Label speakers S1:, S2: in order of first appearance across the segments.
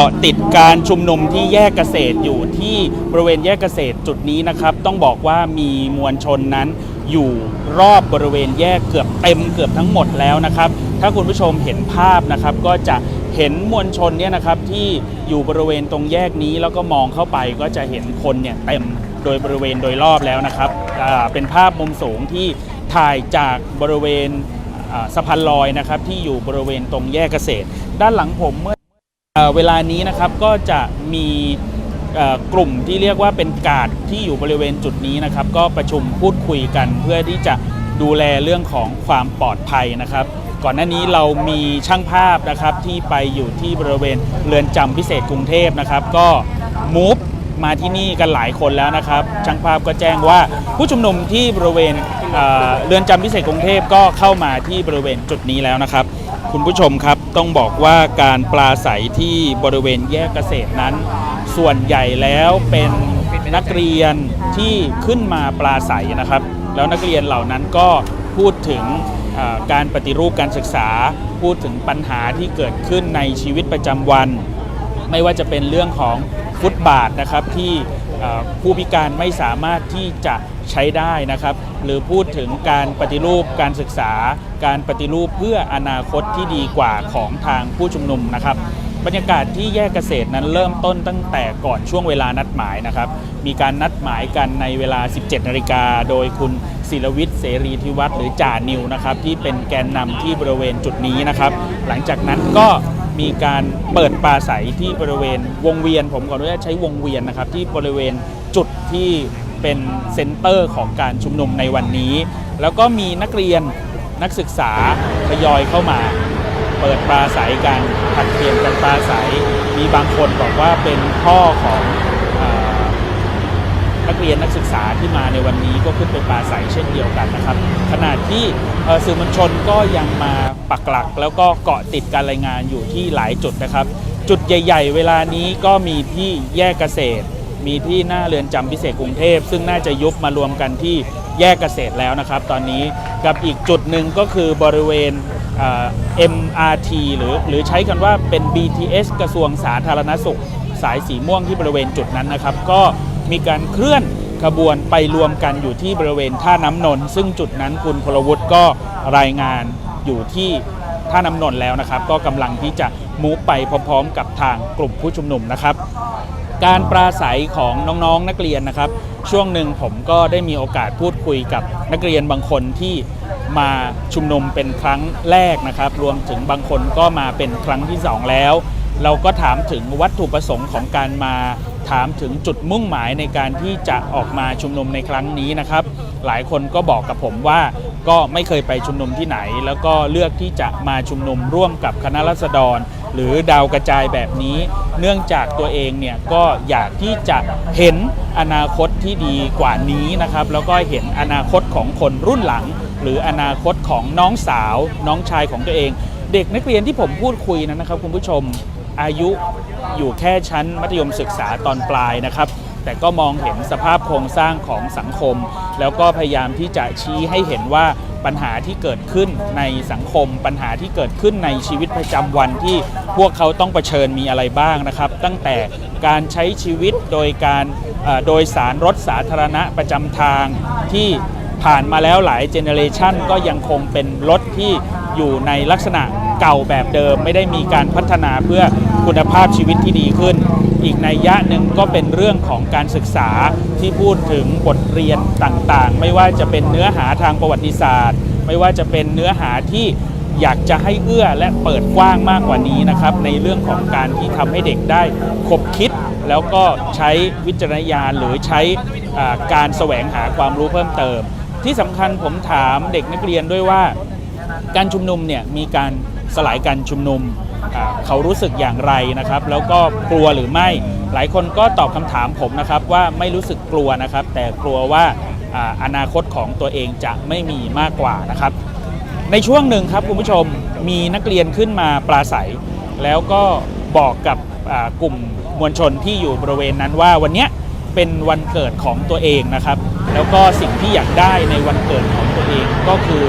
S1: เกาะติดการชุมนุมที่แยกเกษตรอยู่ที่บริเวณแยกเกษตรจุดนี้นะครับ ต้องบอกว่ามีมวลชนนั้นอยู่รอบบริเวณแยกเกือบเต็มเกือบทั้งหมดแล้วนะครับ ถ้าคุณผู้ชมเห็นภาพนะครับ ก็จะเห็นมวลชนเนี่ยนะครับที่อยู่บริเวณตรงแยกนี้แล้วก็มองเข้าไปก็จะเห็นคนเนี่ยเต็มโดยบริเวณโดยรอบแล้วนะครับเป็นภาพมุมสูงที่ถ่ายจากบริเวณสะพานลอยนะครับที่อยู่บริเวณตรงแยกเกษตร ด้านหลังผมเมื่อ เวลานี้นะครับก็จะมีกลุ่มที่เรียกว่าเป็นกาดที่อยู่บริเวณจุดนี้นะครับ ก็ประชุมพูดคุยกันเพื่อที่จะดูแลเรื่องของความปลอดภัยนะครับ ก่อนหน้านี้เรามีช่างภาพนะครับที่ไปอยู่ที่บริเวณเรือนจำพิเศษกรุงเทพนะครับ ก็มูฟมาที่นี่กันหลายคนแล้วนะครับช่างภาพก็แจ้งว่าผู้ชุมนุมที่บริเวณเอ่อเรือนจำพิเศษกรุงเทพก็เข้ามาที่บริเวณจุดนี้แล้วนะครับ คุณผู้ชมครับ ต้องบอกว่าการปลาใสที่บริเวณแยกเกษตรนั้น ส่วนใหญ่แล้วเป็นนักเรียนที่ขึ้นมาปลาใสนะครับ แล้วนักเรียนเหล่านั้นก็พูดถึงการปฏิรูปการศึกษา พูดถึงปัญหาที่เกิดขึ้นในชีวิตประจำวัน ไม่ว่าจะเป็นเรื่องของฟุตบาทนะครับที่ ผู้พิการไม่สามารถที่จะใช้ได้นะครับ หรือพูดถึงการปฏิรูปการศึกษา การปฏิรูปเพื่ออนาคตที่ดีกว่าของทางผู้ชุมนุมนะครับ บรรยากาศที่แยกเกษตรนั้นเริ่มต้นตั้งแต่ก่อนช่วงเวลานัดหมายนะครับ มีการนัดหมายกันในเวลา 17นาฬิกาโดยคุณศิรวิทย์เสรีธิวัฒน์หรือจ่านิวนะครับที่เป็นแกนนำที่บริเวณจุดนี้นะครับ หลังจากนั้นก็ มีการเปิดปลาใสที่บริเวณวงเวียน ผมขออนุญาตใช้วงเวียนนะครับ ที่บริเวณจุดที่เป็นเซ็นเตอร์ของการชุมนุมในวันนี้ แล้วก็มีนักเรียนนักศึกษาทยอยเข้ามา เปิดปลาใสกันผัดเปลี่ยนกันปลาใสมีบางคนบอกว่าเป็นพ่อของ นักเรียนนักศึกษาที่มาในวันนี้ก็ขึ้นไปปลาใสเช่นเดียวกันนะครับ ขณะที่สื่อมวลชนก็ยังมาปักหลัก แล้วก็เกาะติดการรายงานอยู่ที่หลายจุดนะครับ จุดใหญ่ ๆ เวลานี้ก็มีที่แยกเกษตร มีที่หน้าเรือนจำพิเศษกรุงเทพ ซึ่งน่าจะยุบมารวมกันที่แยกเกษตรแล้วนะครับ ตอนนี้กับอีกจุดหนึ่งก็คือบริเวณ MRT หรือหรือใช้กันว่าเป็น BTS กระทรวงสาธารณสุข สายสีม่วงที่บริเวณจุดนั้นนะครับ ก็ มีการเคลื่อนขบวนไปรวมกันอยู่ที่บริเวณท่าน้ำนนท์ซึ่งจุดนั้นคุณพลวุฒิก็รายงานอยู่ที่ท่าน้ำนนท์แล้วนะครับ ก็กำลังที่จะมูฟไปพร้อม ๆ กับทางกลุ่มผู้ชุมนุมนะครับ การปราศัยของน้องๆนนักเรียนนะครับ ช่วงหนึ่งผมก็ได้มีโอกาสพูดคุยกับนักเรียนบางคนที่มาชุมนุมเป็นครั้งแรกนะครับ รวมถึงบางคนก็มาเป็นครั้งที่สองแล้ว เราก็ถามถึงวัตถุประสงค์ของการมา ถามถึงจุดมุ่งหมายในการที่จะออกมาชุมนุมในครั้งนี้นะครับ หลายคนก็บอกกับผมว่าก็ไม่เคยไปชุมนุมที่ไหน แล้วก็เลือกที่จะมาชุมนุมร่วมกับคณะรัษฎร หรือดาวกระจายแบบนี้ เนื่องจากตัวเองเนี่ยก็อยากที่จะเห็นอนาคตที่ดีกว่านี้นะครับ แล้วก็เห็นอนาคตของคนรุ่นหลัง หรืออนาคตของน้องสาว น้องชายของตัวเอง เด็กนักเรียนที่ผมพูดคุยนั้นนะครับ คุณผู้ชม อายุอยู่แค่ชั้นมัธยมศึกษาตอนปลายนะครับ แต่ก็มองเห็นสภาพโครงสร้างของสังคม แล้วก็พยายามที่จะชี้ให้เห็นว่าปัญหาที่เกิดขึ้นในสังคม ปัญหาที่เกิดขึ้นในชีวิตประจำวันที่พวกเขาต้องเผชิญมีอะไรบ้างนะครับ ตั้งแต่การใช้ชีวิตโดยการโดยสารรถสาธารณะประจำทางที่ผ่านมาแล้วหลายเจเนเรชันก็ยังคงเป็นรถที่ อยู่ในลักษณะเก่าแบบเดิม ไม่ได้มีการพัฒนาเพื่อคุณภาพชีวิตที่ดีขึ้น อีกในยยะหนึ่งก็เป็นเรื่องของการศึกษาที่พูดถึงบทเรียนต่างๆ ไม่ว่าจะเป็นเนื้อหาทางประวัติศาสตร์ ไม่ว่าจะเป็นเนื้อหาที่อยากจะให้เอื้อและเปิดกว้างมากกว่านี้นะครับ ในเรื่องของการที่ทำให้เด็กได้คบคิด แล้วก็ใช้วิจารณญาณหรือใช้การแสวงหาความรู้เพิ่มเติม ที่สำคัญผมถามเด็กนักเรียนด้วยว่า การชุมนุมเนี่ยมีการสลายการชุมนุม เขารู้สึกอย่างไรนะครับ แล้วก็กลัวหรือไม่ หลายคนก็ตอบคำถามผมนะครับว่าไม่รู้สึกกลัวนะครับ แต่กลัวว่าอนาคตของตัวเองจะไม่มีมากกว่านะครับ ในช่วงหนึ่งครับคุณผู้ชมมีนักเรียนขึ้นมาปราศัย แล้วก็บอกกับกลุ่มมวลชนที่อยู่บริเวณนั้นว่าวันนี้เป็นวันเกิดของตัวเองนะครับ แล้วก็สิ่งที่อยากได้ในวันเกิดของตัวเองก็คือ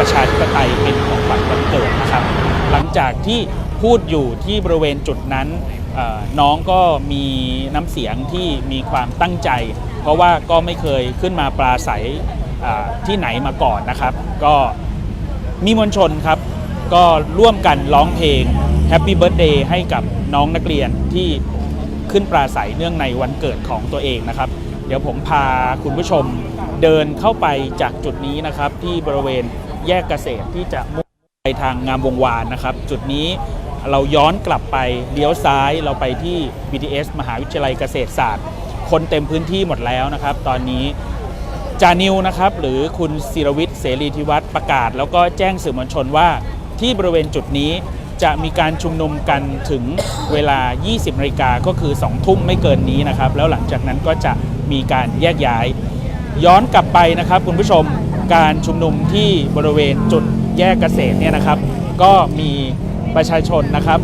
S1: ประชาธิปไตยเป็นของขวัญวันเกิดนะครับ หลังจากที่พูดอยู่ที่บริเวณจุดนั้นน้องก็มีน้ำเสียงที่มีความตั้งใจ เพราะว่าก็ไม่เคยขึ้นมาปราศัยที่ไหนมาก่อนนะครับ ก็มีมวลชนครับ ก็ร่วมกันร้องเพลง Happy Birthday ให้กับน้องนักเรียนที่ขึ้นปราศัยเนื่องในวันเกิดของตัวเองนะครับ เดี๋ยวผมพาคุณผู้ชมเดินเข้าไปจากจุดนี้นะครับที่บริเวณ แยกเกษตรที่จะมุ่งไปทางงามวงวานนะครับ จุดนี้เราย้อนกลับไปเลี้ยวซ้ายเราไปที่ BTS มหาวิทยาลัยเกษตรศาสตร์ คนเต็มพื้นที่หมดแล้วนะครับ ตอนนี้จานิวนะครับหรือคุณศิรวิทย์เสรีธิวัฒน์ประกาศ แล้วก็แจ้งสื่อมวลชนว่าที่บริเวณจุดนี้จะมีการชุมนุมกันถึงเวลา 20นาฬิกาก็คือ 2 ทุ่มไม่เกินนี้นะครับ แล้วหลังจากนั้นก็จะมีการแยกย้าย ย้อนกลับไปนะครับคุณผู้ชม การชุมนุมที่บริเวณจุดแยกเกษตรเนี่ยนะครับ ก็มีประชาชนนะครับ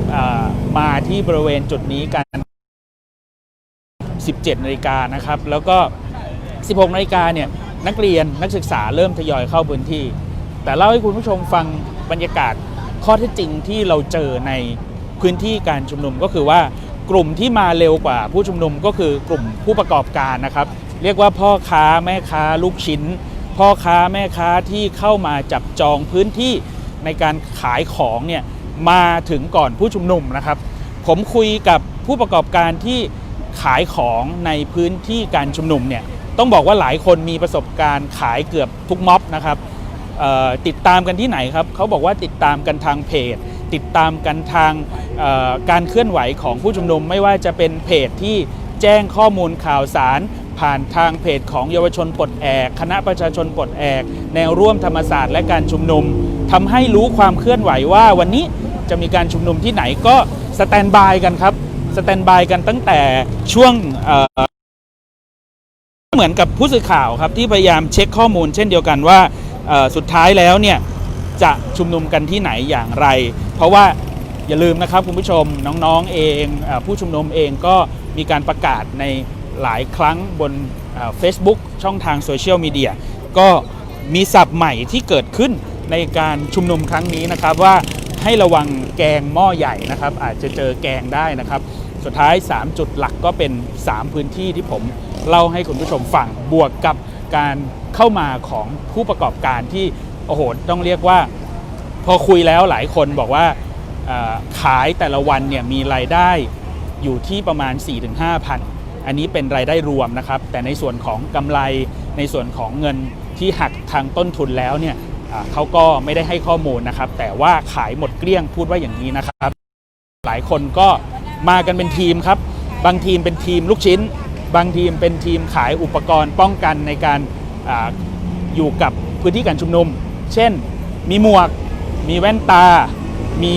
S1: มาที่บริเวณจุดนี้กัน 17นาฬิกานะครับ แล้วก็ 16นาฬิกาเนี่ยนักเรียนนักศึกษาเริ่มทยอยเข้าพื้นที่ แต่เล่าให้คุณผู้ชมฟังบรรยากาศข้อเท็จจริงที่เราเจอในพื้นที่การชุมนุมก็คือว่ากลุ่มที่มาเร็วกว่าผู้ชุมนุมก็คือกลุ่มผู้ประกอบการนะครับ เรียกว่าพ่อค้าแม่ค้าลูกชิ้น พ่อค้าแม่ค้าที่เข้ามาจับจองพื้นที่ในการขายของเนี่ยมาถึงก่อนผู้ชุมนุมนะครับ ผมคุยกับผู้ประกอบการที่ขายของในพื้นที่การชุมนุมเนี่ยต้องบอกว่าหลายคนมีประสบการณ์ขายเกือบทุกม็อบนะครับติดตามกันที่ไหนครับเขาบอกว่าติดตามกันทางเพจ ติดตามกันทางการเคลื่อนไหวของผู้ชุมนุม ไม่ว่าจะเป็นเพจที่แจ้งข้อมูลข่าวสาร ผ่านทางเพจของเยาวชนปลดแอก คณะประชาชนปลดแอก แนวร่วมธรรมศาสตร์และการชุมนุมทำให้รู้ความเคลื่อนไหวว่าวันนี้จะมีการชุมนุมที่ไหนก็สแตนบายกันครับสแตนบายกันตั้งแต่ช่วงเเหมือนกับผู้สื่อข่าวครับที่พยายามเช็คข้อมูล เช่นเดียวกันว่าสุดท้ายแล้วเนี่ยจะชุมนุมกันที่ไหนอย่างไร เพราะว่าอย่าลืมนะครับคุณผู้ชมน้องๆเองอผู้ชุมนุมเองก็มีการประกาศใน หลายครั้งบนเฟซบุ๊กช่องทางโซเชียลมีเดียก็มีศัพท์ใหม่ที่เกิดขึ้นในการชุมนุมครั้งนี้นะครับว่าให้ระวังแกงหม้อใหญ่นะครับ อาจจะเจอแกงได้นะครับ สุดท้าย 3 จุดหลักก็เป็น 3 พื้นที่ที่ผมเล่าให้คุณผู้ชมฟังบวกกับการเข้ามาของผู้ประกอบการที่โอ้โหต้องเรียกว่า พอคุยแล้วหลายคนบอกว่าขายแต่ละวันเนี่ยมีรายได้อยู่ที่ประมาณ 4-5พัน อันนี้เป็นรายได้รวมนะครับ แต่ในส่วนของกำไรในส่วนของเงินที่หักทางต้นทุนแล้วเนี่ยเขาก็ไม่ได้ให้ข้อมูลนะครับ แต่ว่าขายหมดเกลี้ยงพูดว่าอย่างนี้นะครับ หลายคนก็มากันเป็นทีมครับ บางทีมเป็นทีมลูกชิ้น บางทีมเป็นทีมขายอุปกรณ์ป้องกันในการออยู่กับพื้นที่การชุมนุม เช่น มีหมวก มีแว่นตา มี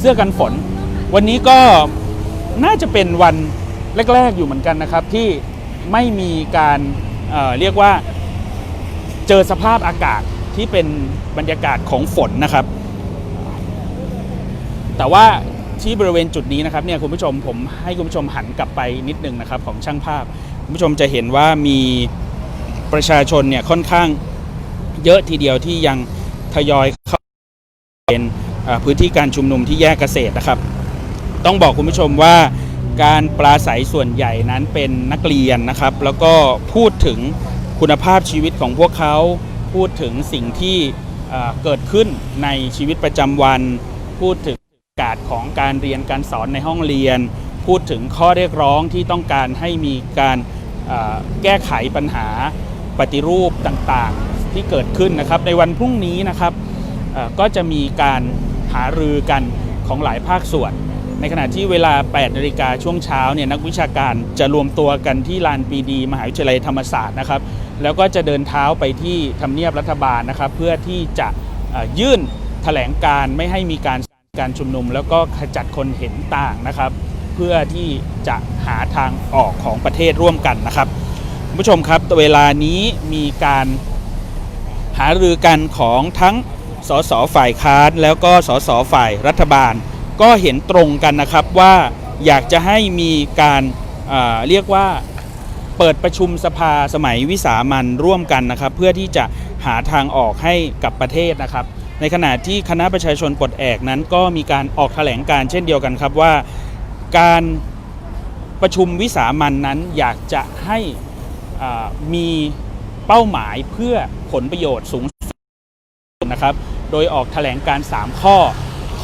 S1: เสื้อกันฝน วันนี้ก็น่าจะเป็นวัน แรก ๆ อยู่เหมือนกันนะครับ ที่ไม่มีการเเรียกว่าเจอสภาพอากาศที่เป็นบรรยากาศของฝนนะครับ แต่ว่าที่บริเวณจุดนี้นะครับเนี่ยคุณผู้ชมผมให้คุณผู้ชมหันกลับไปนิดนึงนะครับของช่างภาพ คุณผู้ชมจะเห็นว่ามีประชาชนเนี่ยค่อนข้างเยอะทีเดียวที่ยังทยอยเข้าเป็นพื้นที่การชุมนุมที่แยกเกษตรนะครับ ต้องบอกคุณผู้ชมว่า การปราศัยส่วนใหญ่นั้นเป็นนักเรียนนะครับ แล้วก็พูดถึงคุณภาพชีวิตของพวกเขา พูดถึงสิ่งที่เกิดขึ้นในชีวิตประจำวัน พูดถึงบรรยากาศของการเรียนการสอนในห้องเรียน พูดถึงข้อเรียกร้องที่ต้องการให้มีการแก้ไขปัญหาปฏิรูปต่างๆที่เกิดขึ้นนะครับ ในวันพรุ่งนี้นะครับก็จะมีการหารือกันของหลายภาคส่วน ในขณะที่เวลา 8 นาฬิกาช่วงเช้าเนี่ยนักวิชาการจะรวมตัวกันที่ลานปีดี มหาวิทยาลัยธรรมศาสตร์นะครับ แล้วก็จะเดินเท้าไปที่ทำเนียบรัฐบาลนะครับ เพื่อที่จะยื่นแถลงการไม่ให้มีการการชุมนุม แล้วก็ขจัดคนเห็นต่างนะครับ เพื่อที่จะหาทางออกของประเทศร่วมกันนะครับคุณผู้ชมครับเวลานี้มีการหารือกันของทั้งสสฝ่ายค้านแล้วก็สสฝ่ายรัฐบาล ก็เห็นตรงกันนะครับว่าอยากจะให้มีการอ่าเรียกว่าเปิดประชุมสภาสมัยวิสามันร่วมกันนะครับ เพื่อที่จะหาทางออกให้กับประเทศนะครับ ในขณะที่คณะประชาชนปลดแอกนั้น ก็มีการออกแถลงการเช่นเดียวกันครับว่าการประชุมวิสามันนั้นอยากจะให้มีเป้าหมายเพื่อผลประโยชน์สูงสุดนะครับ โดยออกแถลงการ 3 ข้อ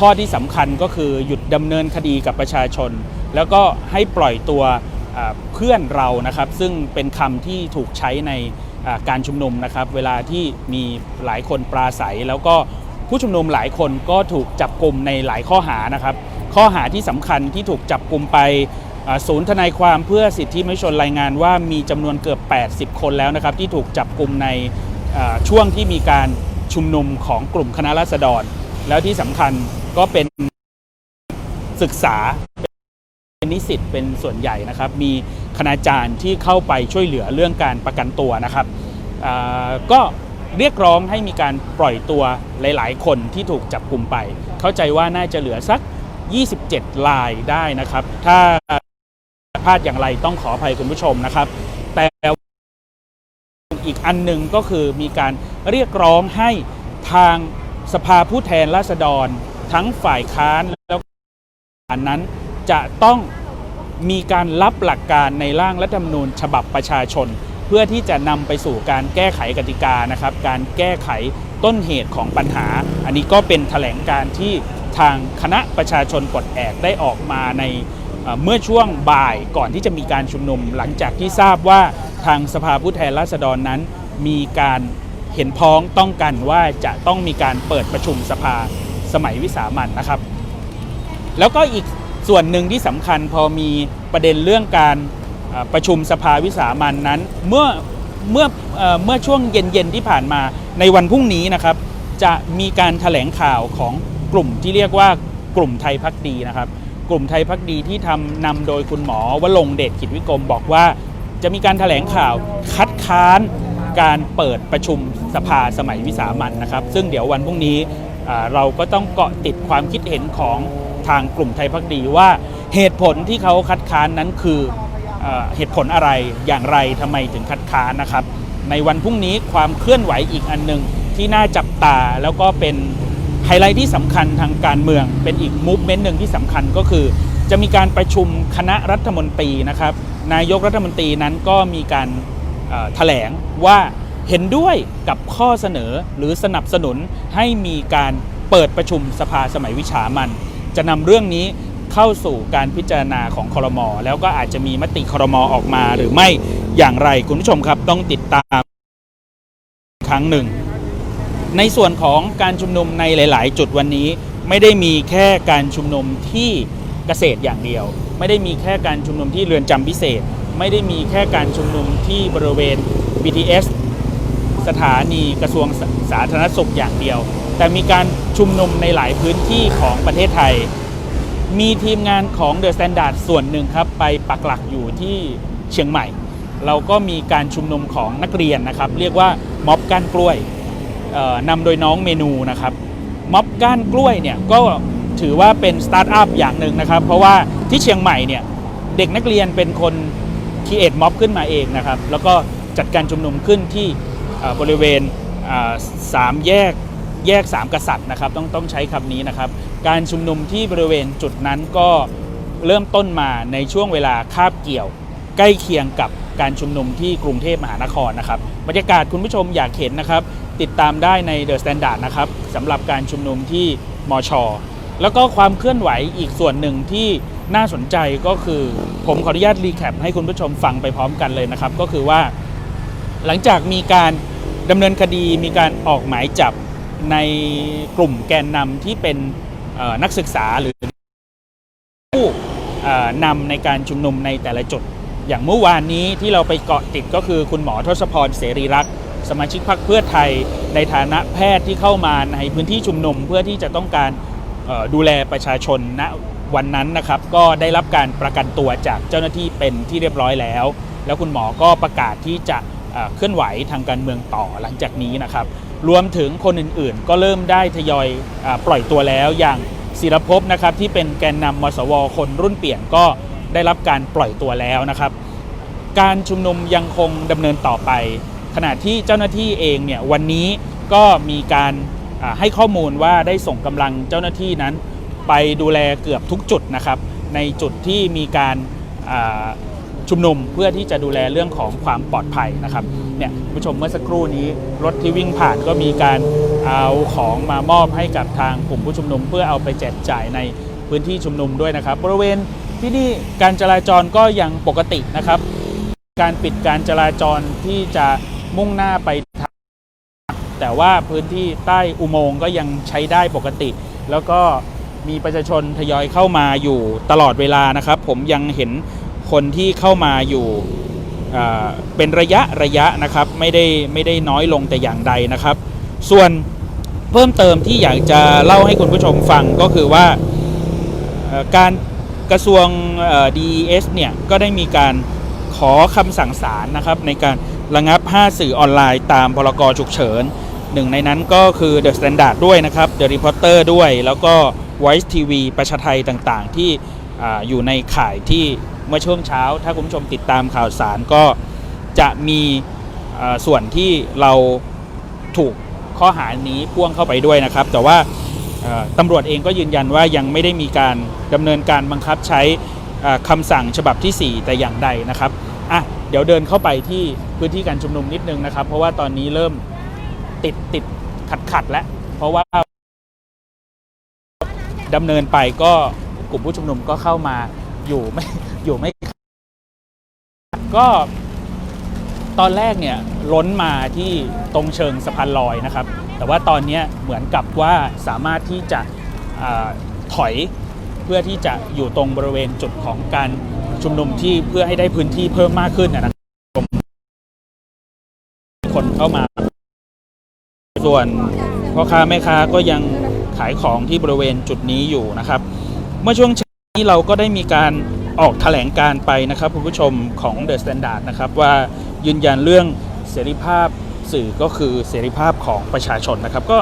S1: ข้อที่สำคัญก็คือหยุดดำเนินคดีกับประชาชน แล้วก็ให้ปล่อยตัวเพื่อนเรานะครับ ซึ่งเป็นคำที่ถูกใช้ในการชุมนุมนะครับ เวลาที่มีหลายคนปราศัย แล้วก็ผู้ชุมนุมหลายคนก็ถูกจับกลุ่มในหลายข้อหานะครับ ข้อหาที่สำคัญที่ถูกจับกลุ่มไปศูนย์ทนายความเพื่อสิทธิมนุษยชนรายงานว่ามีจำนวนเกือบ 80 คนแล้วนะครับ ที่ถูกจับกลุ่มในช่วงที่มีการชุมนุมของกลุ่มคณะราษฎร แล้วที่สำคัญ ก็เป็นศึกษาเป็นนิสิตเป็นส่วนใหญ่นะครับ มีคณาจารย์ที่เข้าไปช่วยเหลือเรื่องการประกันตัวนะครับก็เรียกร้องให้มีการปล่อยตัวหลาย ๆ คนที่ถูกจับกลุ่มไป เข้าใจว่าน่าจะเหลือสัก 27 ลายได้นะครับ ถ้าพลาดอย่างไรต้องขออภัยคุณผู้ชมนะครับ แต่อีกอันหนึ่งก็คือมีการเรียกร้องให้ทางสภาผู้แทนราษฎร ทั้งฝ่ายค้านแล้วอันนั้นจะต้องมีการรับหลักการในร่างรัฐธรรมนูญฉบับประชาชน เพื่อที่จะนำไปสู่การแก้ไขกติกานะครับ การแก้ไขต้นเหตุของปัญหา อันนี้ก็เป็นแถลงการที่ทางคณะประชาชนปลดแอกได้ออกมาในเมื่อช่วงบ่ายก่อนที่จะมีการชุมนุม หลังจากที่ทราบว่าทางสภาผู้แทนราษฎรนั้น มีการเห็นพ้องต้องกันว่าจะต้องมีการเปิดประชุมสภา สมัยวิสามันนะครับ แล้วก็อีกส่วนหนึ่งที่สำคัญพอมีประเด็นเรื่องการประชุมสภาวิสามันนั้น เมื่อเมื่อเออเมื่อช่วงเย็นๆที่ผ่านมาในวันพรุ่งนี้นะครับ จะมีการแถลงข่าวของกลุ่มที่เรียกว่ากลุ่มไทยพักดีนะครับ กลุ่มไทยพักดีที่ทำนำโดยคุณหมอวลงเดชกิจวิกรมบอกว่า จะมีการแถลงข่าวคัดค้านการเปิดประชุมสภาสมัยวิสามันนะครับ ซึ่งเดี๋ยววันพรุ่งนี้ เราก็ต้องเกาะติดความคิดเห็นของทางกลุ่มไทยพักดีว่าเหตุผลที่เขาคัดค้านนั้นคือเหตุผลอะไรอย่างไรทำไมถึงคัดค้านนะครับ ในวันพรุ่งนี้ความเคลื่อนไหวอีกอันหนึ่งที่น่าจับตาแล้วก็เป็นไฮไลท์ที่สำคัญทางการเมือง เป็นอีกมูฟเมนต์หนึ่งที่สำคัญก็คือ จะมีการประชุมคณะรัฐมนตรีนะครับ นายกรัฐมนตรีนั้นก็มีการเอ่อแถลงว่า เห็นด้วยกับข้อเสนอหรือสนับสนุนให้มีการเปิดประชุมสภาสมัยวิชามัน จะนำเรื่องนี้เข้าสู่การพิจารณาของคอรมอแล้วก็อาจจะมีมติคอรมอออกมาหรือไม่อย่างไรคุณผู้ชมครับต้องติดตามครั้งหนึ่ง ในส่วนของการชุมนุมในหลาย ๆ จุดวันนี้ไม่ได้มีแค่การชุมนุมที่เกษตรอย่างเดียว ไม่ได้มีแค่การชุมนุมที่เรือนจำพิเศษ ไม่ได้มีแค่การชุมนุมที่บริเวณ BTS สถานีกระทรวงสาธารณสุขอย่างเดียว แต่มีการชุมนุมในหลายพื้นที่ของประเทศไทย มีทีมงานของ The Standard ส่วนหนึ่งครับ ไปปักหลักอยู่ที่เชียงใหม่ เราก็มีการชุมนุมของนักเรียนนะครับ เรียกว่าม็อบก้านกล้วยนำโดยน้องเมนูนะครับม็อบก้านกล้วยเนี่ยก็ถือว่าเป็นสตาร์ทอัพอย่างหนึ่งนะครับ เพราะว่าที่เชียงใหม่เนี่ยเด็กนักเรียนเป็นคนคีเอทม็อบขึ้นมาเองนะครับ แล้วก็จัดการชุมนุมขึ้นที่ บริเวณสามแยกแยกสามกษัตริย์นะครับต้องต้องใช้คำนี้นะครับ การชุมนุมที่บริเวณจุดนั้นก็เริ่มต้นมาในช่วงเวลาคาบเกี่ยว ใกล้เคียงกับการชุมนุมที่กรุงเทพมหานครนะครับบรรยากาศคุณผู้ชมอยากเห็นนะครับ ติดตามได้ใน The Standard นะครับสำหรับการชุมนุมที่มช แล้วก็ความเคลื่อนไหวอีกส่วนหนึ่งที่น่าสนใจก็คือ ผมขออนุญาตรีแคปให้คุณผู้ชมฟังไปพร้อมกันเลยนะครับ ก็คือว่า หลังจากมีการ ดำเนินคดีมีการออกหมายจับในกลุ่มแกนนำที่เป็นเอ่อนักศึกษาหรือผู้เอ่อนำในการชุมนุมในแต่ละจุด อย่างเมื่อวานนี้ที่เราไปเกาะติดก็คือคุณหมอทศพรเสรีรักษ์สมาชิกพรรคเพื่อไทยในฐานะแพทย์ที่เข้ามาในพื้นที่ชุมนุมเพื่อที่จะต้องการเอ่อดูแลประชาชนณวันนั้นนะครับ ก็ได้รับการประกันตัวจากเจ้าหน้าที่เป็นที่เรียบร้อยแล้ว แล้วคุณหมอก็ประกาศที่จะ เคลื่อนไหวทางการเมืองต่อหลังจากนี้นะครับ รวมถึงคนอื่นๆ ก็เริ่มได้ทยอยอปล่อยตัวแล้วอย่างศิรภพนะครับที่เป็นแกนนำมสว คนรุ่นเปลี่ยนก็ได้รับการปล่อยตัวแล้วนะครับ การชุมนุมยังคงดำเนินต่อไป ขณะที่เจ้าหน้าที่เองเนี่ยวันนี้ก็มีการให้ข้อมูลว่าได้ส่งกำลังเจ้าหน้าที่นั้น ไปดูแลเกือบทุกจุดนะครับ ในจุดที่มีการ ชุมนุมเพื่อที่จะดูแลเรื่องของความปลอดภัยนะครับเนี่ยผู้ชมเมื่อสักครู่นี้รถที่วิ่งผ่านก็มีการเอาของมามอบให้กับทางกลุ่มผู้ชุมนุม เพื่อเอาไปแจกจ่ายในพื้นที่ชุมนุมด้วยนะครับ บริเวณที่นี่การจราจรก็ยังปกตินะครับ การปิดการจราจรที่จะมุ่งหน้าไปทางแต่ว่าพื้นที่ใต้อุโมงค์ก็ยังใช้ได้ปกติ แล้วก็มีประชาชนทยอยเข้ามาอยู่ตลอดเวลานะครับ ผมยังเห็น คนที่เข้ามาอยู่เป็นระยะระยะนะครับไม่ได้ไม่ได้น้อยลงแต่อย่างใดนะครับ ส่วนเพิ่มเติมที่อยากจะเล่าให้คุณผู้ชมฟังก็คือว่าการกระทรวงเอ่อ DES เนี่ยก็ได้มีการขอคำสั่งศาลนะครับในการระงับ 5 สื่อออนไลน์ตามพรกฉุกเฉินหนึ่งในนั้นก็คือ The Standard ด้วยนะครับ The Reporter ด้วย แล้วก็ Voice TV ประชาไทยต่างๆ ที่ออยู่ในข่ายที่ เมื่อช่วงเช้า ถ้าคุณผู้ชมติดตามข่าวสารก็จะมีส่วนที่เราถูกข้อหานี้พ่วงเข้าไปด้วยนะครับ แต่ว่าตำรวจเองก็ยืนยันว่ายังไม่ได้มีการดำเนินการบังคับใช้คำสั่งฉบับที่ 4 แต่อย่างใดนะครับอะเดี๋ยวเดินเข้าไปที่พื้นที่การชุมนุมนิดนึงนะครับ เพราะว่าตอนนี้เริ่มติดติดขัดขัดแล้ว เพราะว่าดำเนินไปก็กลุ่มผู้ชุมนุมก็เข้ามา อยู่ไม่อยู่ไม่ ก็ตอนแรกเนี่ยล้นมาที่ตรงเชิงสะพานลอยนะครับ แต่ว่าตอนนี้เหมือนกับว่าสามารถที่จะถอยเพื่อที่จะอยู่ตรงบริเวณจุดของการชุมนุมที่เพื่อให้ได้พื้นที่เพิ่มมากขึ้นนะครับคนเข้ามา ส่วนพ่อค้าแม่ค้าก็ยังขายของที่บริเวณจุดนี้อยู่นะครับ เมื่อช่วง เช้านี้เราก็ได้มีการออกแถลงการไปนะครับคุณผู้ชมของ The Standard นะครับว่ายืนยันเรื่องเสรีภาพสื่อก็คือเสรีภาพของประชาชนนะครับ ก็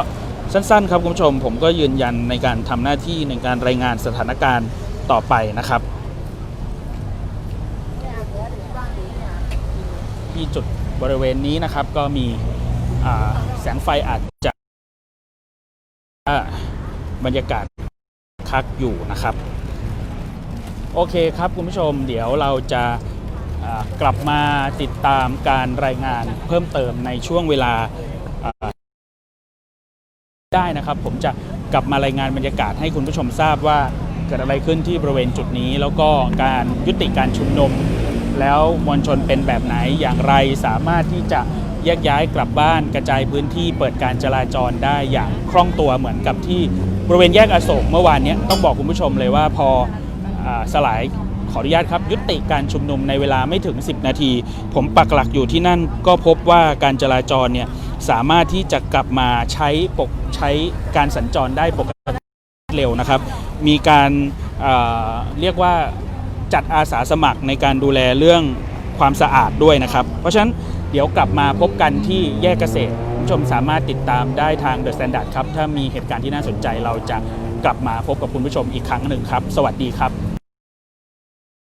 S1: สั้นๆ ครับคุณผู้ชม ผมก็ยืนยันในการทำหน้าที่ในการรายงานสถานการณ์ต่อไปนะครับที่จุดบริเวณนี้นะครับก็มีแสงไฟอาจจะบรรยากาศคักอยู่นะครับ โอเคครับคุณผู้ชมเดี๋ยวเราจะกลับมาติดตามการรายงานเพิ่มเติมในช่วงเวลาได้นะครับ ผมจะกลับมารายงานบรรยากาศให้คุณผู้ชมทราบว่าเกิดอะไรขึ้นที่บริเวณจุดนี้ แล้วก็การยุติการชุมนุม แล้วมวลชนเป็นแบบไหนอย่างไรสามารถที่จะแยกย้ายกลับบ้านกระจายพื้นที่เปิดการจราจรได้อย่างคล่องตัวเหมือนกับที่บริเวณแยกอโศกเมื่อวานนี้ต้องบอกคุณผู้ชมเลยว่าพอ สลายขออนุญาตครับยุติการชุมนุมในเวลาไม่ถึง 10 นาที ผมปักหลักอยู่ที่นั่นก็พบว่าการจราจรเนี่ยสามารถที่จะกลับมาใช้ปกใช้การสัญจรได้ปกติเร็วนะครับ มีการเอ่อเรียกว่าจัดอาสาสมัครในการดูแลเรื่องความสะอาดด้วยนะครับ เพราะฉะนั้นเดี๋ยวกลับมาพบกันที่แยกเกษตรคุณผู้ชมสามารถติดตามได้ทาง The Standard ครับ ถ้ามีเหตุการณ์ที่น่าสนใจเราจะกลับมาพบกับคุณผู้ชมอีกครั้งหนึ่งครับ สวัสดีครับ